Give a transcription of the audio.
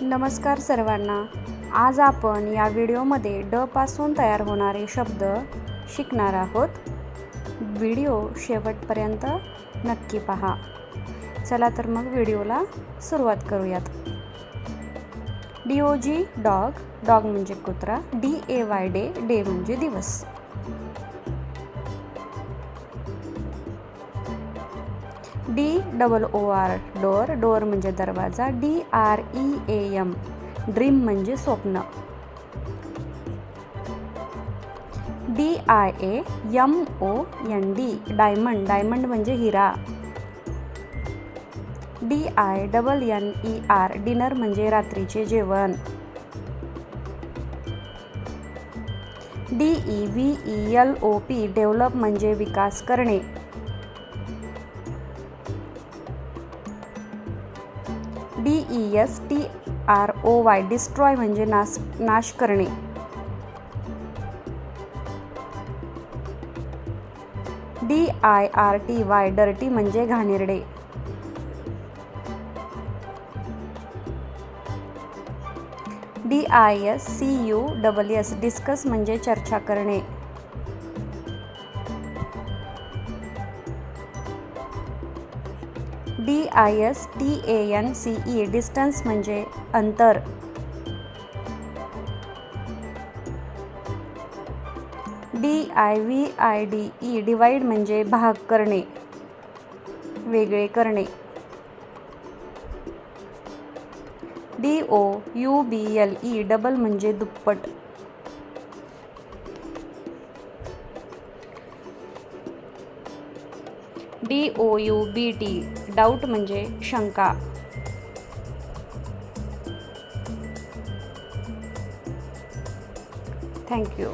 नमस्कार सर्वांना. आज आपण या व्हिडिओमध्ये ड पासून तयार होणारे शब्द शिकणार आहोत. व्हिडिओ शेवटपर्यंत नक्की पहा. चला तर मग व्हिडिओला सुरुवात करूयात. D O G dog dog म्हणजे कुत्रा. D A Y day day म्हणजे दिवस. D double O R door door म्हणजे दरवाजा D R E A M dream म्हणजे स्वप्न. D I A M O N D diamond diamond म्हणजे हिरा. D I double N E R dinner म्हणजे रात्रीचे जेवण. D E V E L O P develop म्हणजे विकास करणे. D E S T R O Y destroy म्हणजे नाश नाश करणे. D I R T Y dirty म्हणजे घाणेरडे. D I S C U double S discuss म्हणजे चर्चा करणे. D I S T A N C E distance म्हणजे अंतर. D I V I D E divide म्हणजे भाग करणे वेगळे करणे. D O U B L E double म्हणजे दुप्पट. D O U B T. Doubt म्हणजे शंका. Thank you